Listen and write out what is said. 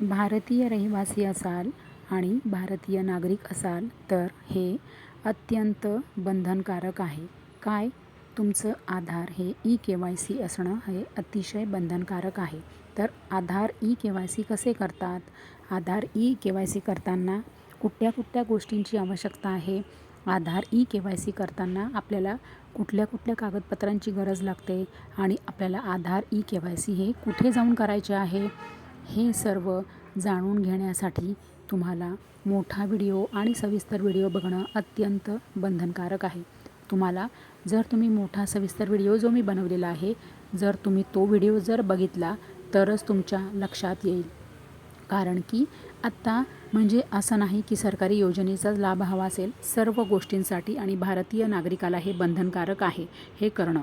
भारतीय रहिवासी असाल आणि भारतीय नागरिक असाल तर हे अत्यंत बंधनकारक आहे. काय? तुमचं आधार हे ई के वाय सी असणं हे अतिशय बंधनकारक आहे. तर Aadhaar E K Y C कसे करतात? Aadhaar E K Y C करताना कुठल्या कुठल्या गोष्टींची आवश्यकता आहे? Aadhaar E K Y C करताना आपल्याला कुठल्या कुठल्या कागदपत्रांची गरज लागते? आणि आपल्याला Aadhaar E K Y C हे कुठे जाऊन करायचे आहे? हे सर्व जाणून घेण्यासाठी तुम्हाला मोठा व्हिडिओ आणि सविस्तर व्हिडिओ बघणं अत्यंत बंधनकारक आहे. तुम्हाला जर तुम्ही मोठा सविस्तर व्हिडिओ जो मी बनवलेला आहे जर तुम्ही तो व्हिडिओ जर बघितला तरच तुमच्या लक्षात येईल. कारण की आत्ता म्हणजे असं नाही की सरकारी योजनेचा लाभ हवा असेल सर्व गोष्टींसाठी आणि भारतीय नागरिकाला हे बंधनकारक आहे हे करणं.